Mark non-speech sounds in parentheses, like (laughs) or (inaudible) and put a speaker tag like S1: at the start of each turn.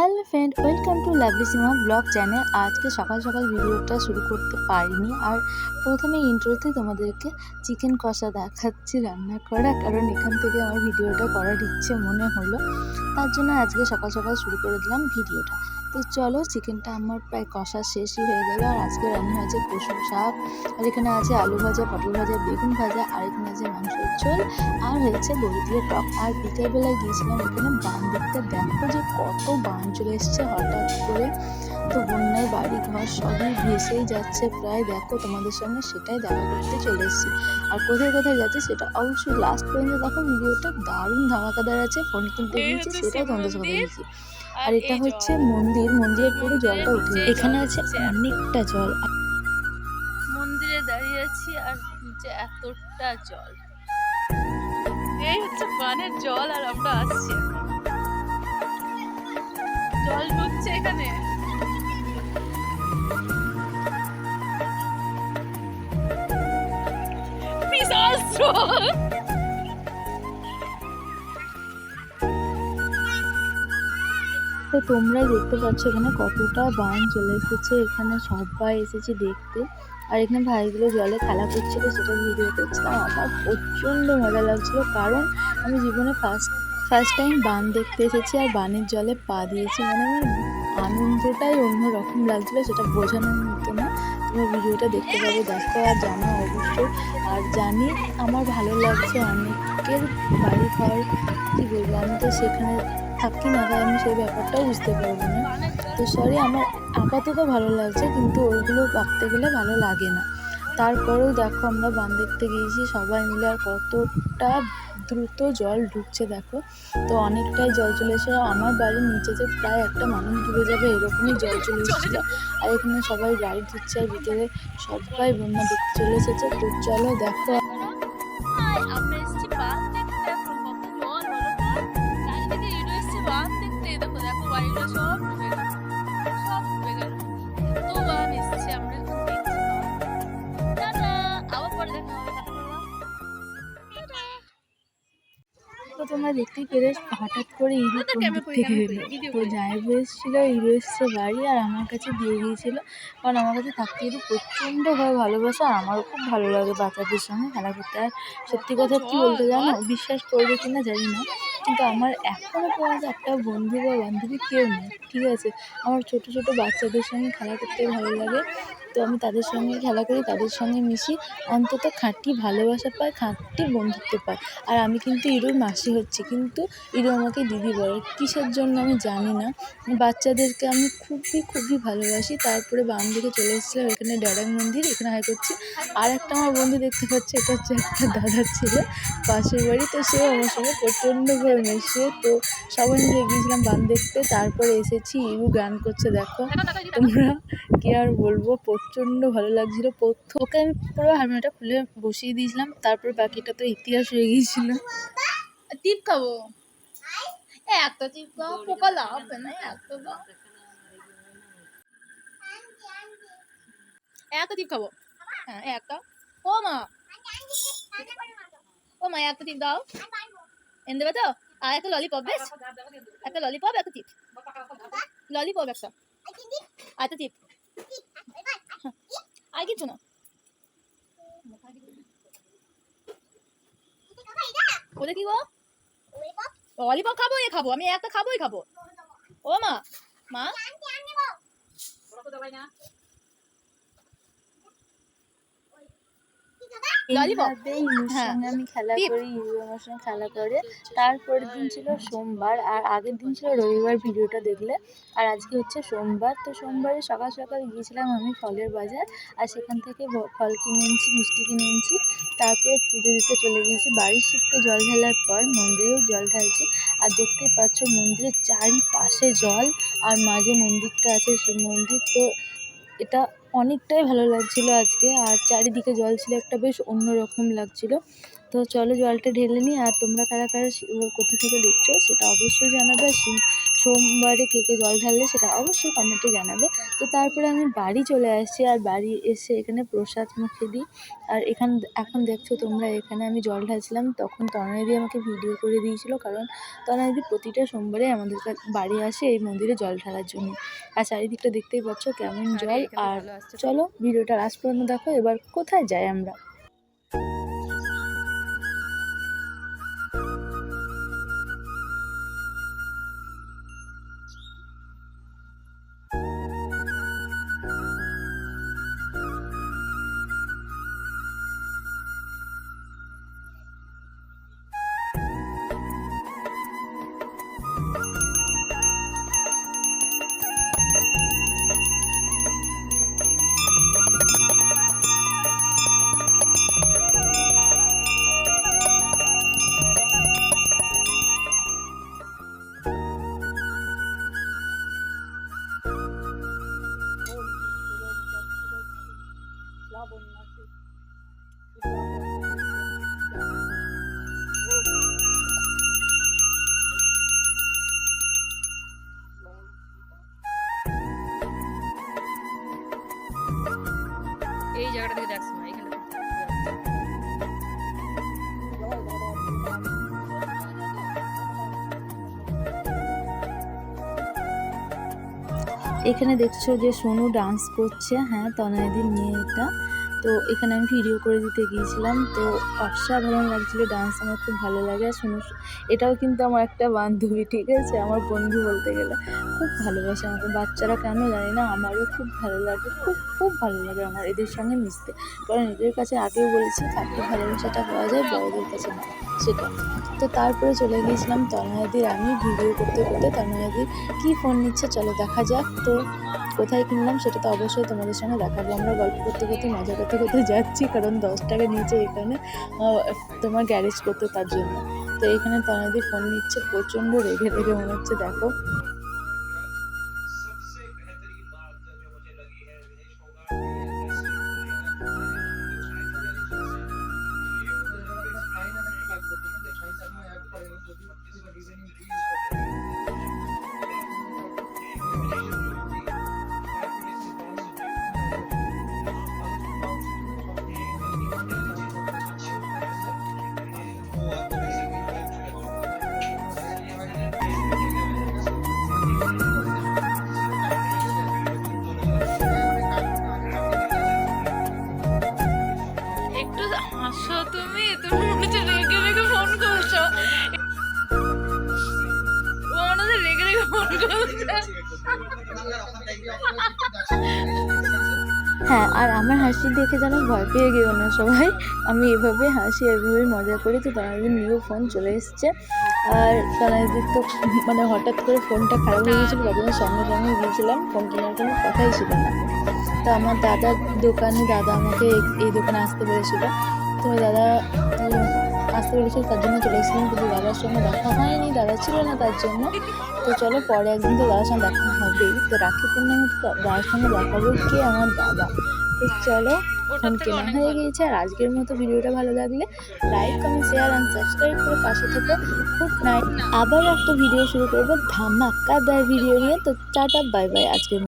S1: Hello friend welcome to lovely cinema blog channel আজকে সকাল সকাল ভিডিওটা শুরু করতে পারিনি আর প্রথমে ইন্ট্রোতে তোমাদেরকে চিকেন কষা দেখাচ্ছি, রান্না করা কারণ এখান থেকে আমার ভিডিওটা করার ইচ্ছে মনে হলো। তার জন্য আজকে সকাল সকাল শুরু করে দিলাম ভিডিওটা। তো চলো চিকেনটা আমার প্রায় কষা শেষই হয়ে গেল। আর আজকে রান্না হয়েছে কুসুম শাক। আর এখানে আছে আলু ভাজা পটল ভাজা বেগুন ভাজা আর এখানে আছে মাংসের ঝোল। আর হয়েছে বড়ি দিয়ে টক। আর বিকেলবেলায় গিয়েছিলাম এখানে বান দেখতে। দেখো যে কত বান চলে এসছে হঠাৎ করে। তো বন্যায় বাড়ি ঘর সবই ভেসেই যাচ্ছে প্রায়। দেখো তোমাদের সঙ্গে সেটাই দেখা করতে চলে এসেছি। আর কোথায় কোথায় যাচ্ছে সেটা অবশ্যই লাস্ট পর্যন্ত দেখো। ভিডিওটা দারুণ ধামাকাদার আছে। ফোন কিনতে গিয়েছি সেটাই তোমাদের সঙ্গে। দিয়েছি আর এটা হচ্ছে মন্দির মন্দিরের পুরো জলটা উঠে এখানে আছে অনেকটা জল।
S2: মন্দিরে দাঁড়িয়ে আছি আর নিচে এতটা জল। এই হচ্ছে বানের জল আর আমরা আসছি জল ঢুকছে এখানে। বিশাল স্রোত।
S1: তোমরাই দেখতে পাচ্ছ এখানে কতটা বান চলে এসেছে, এখানে সবাই এসেছে দেখতে। আর এখানে ভাইগুলো জলে খেলা করছিল, সেটা ভিডিও করছিলাম আমার প্রচণ্ড মজা লাগছিল, কারণ আমি জীবনে ফার্স্ট ফার্স্ট টাইম বান দেখতে এসেছি আর বানের জলে পা দিয়েছি। মানে আমার আনন্দটাই অন্যরকম লাগছিল, সেটা বোঝানোর মতো না। তোমরা ভিডিওটা দেখতে পাবে, দেখো আর জানো অবশ্যই। আর জানি আমার ভালো লাগছে অনেকের বাড়ি ঘর, কী বলব, আমি তো সেখানে থাকি না তাই আমি সেই ব্যাপারটাও বুঝতে পারব না। তো সরি আমার আপাতত ভালো লাগছে, কিন্তু ওইগুলো ভাবতে গেলে ভালো লাগে না। তারপরেও দেখো আমরা বান দেখতে গিয়েছি, সবাই মিলে আর কতটা দ্রুত জল ঢুকছে দেখো। তো অনেকটাই জল চলে এসে আমার বাড়ির নিচেতে প্রায় একটা মানুষ ডুবে যাবে, এরকমই জল চলে এসেছিল আর এখানে সবাই গাড়ি দিচ্ছে আর ভিতরে সবাই বন্যা দেখতে চলে এসেছে। তো চলো দেখো।
S2: আমরা এসেছি তো
S1: তোমরা দেখতেই পেলে হঠাৎ করে ইঁদুর কোন দিক থেকে এলো তো। জায়বু এসেছিল ইঁদু এসছে বাড়ি আর আমার কাছে দিয়ে গিয়েছিল। কারণ আমার কাছে থাকতে ইঁদু প্রচণ্ড ভাবে ভালোবাসে আর আমারও খুব ভালো লাগে বাচ্চাদের সঙ্গে খেলা করতে। আর সত্যি কথা কী বলতে জানো? বিশ্বাস করবে কি না জানি না কিন্তু আমার এখনও পর্যন্ত একটা বন্ধু বা বান্ধবী কেউ নেই ঠিক আছে? আমার ছোটো ছোটো বাচ্চাদের সঙ্গে খেলা করতে ভালো লাগে। তো আমি তাদের সঙ্গে খেলা করি, তাদের সঙ্গে মিশি। অন্তত খাঁটি ভালোবাসা পাই খাঁটি বন্ধুত্ব পাই আর আমি কিন্তু ইরুর মাসি হচ্ছি। কিন্তু ইরু আমাকে দিদি বলে। কিসের জন্য আমি জানি না। বাচ্চাদেরকে আমি খুবই খুবই ভালোবাসি। তারপরে বাম দিকে চলে এসেছিলাম এখানে ড্যাডাং মন্দির, এখানে হাই করছি। আর একটা আমার বন্ধু দেখতে পাচ্ছি, এটা হচ্ছে একটা দাদার ছেলে পাশের বাড়ি। তো সে আমার সঙ্গে প্রচণ্ডভাবে মেশে। তো সবাই মিলে গিয়েছিলাম বান দেখতে। তারপরে এসেছি, ইরু গান করছে, দেখো। তোমরা কি আর বলব? প্রচণ্ড ভালো লাগছিল। প্রথম ওকে আমি পুরো হারমোনিয়ামটা খুলে বসিয়ে দিয়েছিলাম, তারপর বাকিটা তো ইতিহাস হয়ে গিয়েছিল।
S2: টিপ খাব? একটা টিপ খাও পোকা লাভ না একটা একটা টিপ খাব? হ্যাঁ একটা। ও মা! ও মা একটা টিপ দাও। এনে দেবে তো? আর একটা ললিপপ বেশ। একটা ললিপপ একটা টিপ। ললিপপ একটা। একটা টিপ। (laughs) আর কিছু না। ওটা কি গো? ললিপপ খাব এ খাব আমি একটা খাবোই খাব। ও মা মা। হ্যাঁ।
S1: সঙ্গে আমি খেলা করি আমার সঙ্গে খেলা করে। তারপরের দিন ছিল সোমবার আর আগের দিন ছিল রবিবার ভিডিওটা দেখলে। আর আজকে হচ্ছে সোমবার তো সোমবারে সকাল সকাল গিয়েছিলাম আমি ফলের বাজার আর সেখান থেকে ফল কিনে এনেছি মিষ্টি কিনে এনেছি। তারপরে পুজো দিতে চলে গিয়েছি। বাড়ির শিবকে জল ঢালার পর মন্দিরেও জল ঢালছি। আর দেখতেই পাচ্ছ মন্দিরের চারিপাশে জল আর মাঝে মন্দিরটা আছে শিব মন্দির তো এটা অনেকটাই ভালো লাগছিল আজকে। আর চারিদিকে জল ছিল একটা বেশ অন্যরকম লাগছিল। তো চলো জলটা ঢেলে নিই। আর তোমরা কারা কারা কোথা থেকে দেখছ সেটা অবশ্যই জানাবে। সোমবারে কে কে জল ঢাললে সেটা অবশ্যই কমেন্টে জানাবে। তো তারপরে আমি বাড়ি চলে আসছি আর বাড়ি এসে এখানে প্রসাদ মুখে দিই। আর এখান এখন দেখছ তোমরা এখানে আমি জল ঢালছিলাম তখন তনয়দি আমাকে ভিডিও করে দিয়েছিল কারণ তনয়দি প্রতিটা সোমবারে আমাদের বাড়ি আসে এই মন্দিরে জল ঢালার জন্য। আর চারিদিকটা দেখতেই পাচ্ছ কেমন জল। আর চলো ভিডিওটা লাস্ট পর্যন্ত দেখো এবার কোথায় যাই আমরা?
S2: এখানে
S1: দেখছ যে সোনু ডান্স করছে। হ্যাঁ তনয়দির মেয়েটা। তো এখানে আমি ভিডিও করে দিতে গিয়েছিলাম। তো অসাধারণ লাগছিল ডান্স আমার খুব ভালো লাগে। আর সোনু এটাও কিন্তু আমার একটা বান্ধবী, ঠিক আছে? আমার বন্ধু বলতে গেলে। খুব ভালোবাসে আমাকে। বাচ্চারা কেন জানি না, আমারও খুব ভালো লাগে। খুব খুব ভালো লাগে আমার এদের সঙ্গে মিশতে। কারণ এদের কাছে আগেও বলেছি থাকতে ভালোবাসাটা পাওয়া যায়, বড়দের কাছে না। সেটা তো তারপরে চলে গিয়েছিলাম তনয়াদির আমি ভিডিও করতে করতে তনয়াদির কী ফোন নিচ্ছে চলো দেখা যাক। তো কোথায় কিনলাম সেটা তো অবশ্যই তোমাদের সঙ্গে দেখাবো। আমরা গল্প করতে করতে মজা করতে করতে যাচ্ছি, কারণ দশ টাকা নিয়েছে এখানে তোমার গ্যারেজ করতে তার জন্য। তো এখানে তনাদি ফোন নিচ্ছে, প্রচণ্ড রেগে রেগে মনে হচ্ছে, দেখো। হ্যাঁ আর আমার হাসি দেখে যেন ভয় পেয়ে গেও না সবাই। আমি এভাবে হাসি, এভাবে মজা করি তো তনাদির নিয়েও ফোন চলে এসছে। আর তনাদির তো মানে হঠাৎ করে ফোনটা খারাপ হয়ে গেছিল তার সঙ্গে সঙ্গে গিয়েছিলাম, ফোন কেনার কোনো কথাই ছিল না। তো আমার দাদার দোকানে, দাদা আমাকে এই- দোকানে আসতে বলেছিল। তো দাদা আসতে বলেছিল তার জন্য চলে এসেছিলাম, কিন্তু দাদার সঙ্গে দেখা হয়নি, দাদা ছিল না তার জন্য। তো চলো পরে একদিন তো দাদার সঙ্গে দেখা হবেই। তো রাখি পূর্ণিমা দাদার সঙ্গে দেখা কে? আমার দাদা। তো চলো ফোন কেনা হয়ে গিয়েছে, আর আজকের মতো ভিডিওটা ভালো লাগলে like comment share and subscribe করে পাশে থেকে। গুড নাইট আবার একটা ভিডিও শুরু করব ধামাক্কা ধামাকাদার ভিডিও নিয়ে। তো টাটা বাই বাই আজকের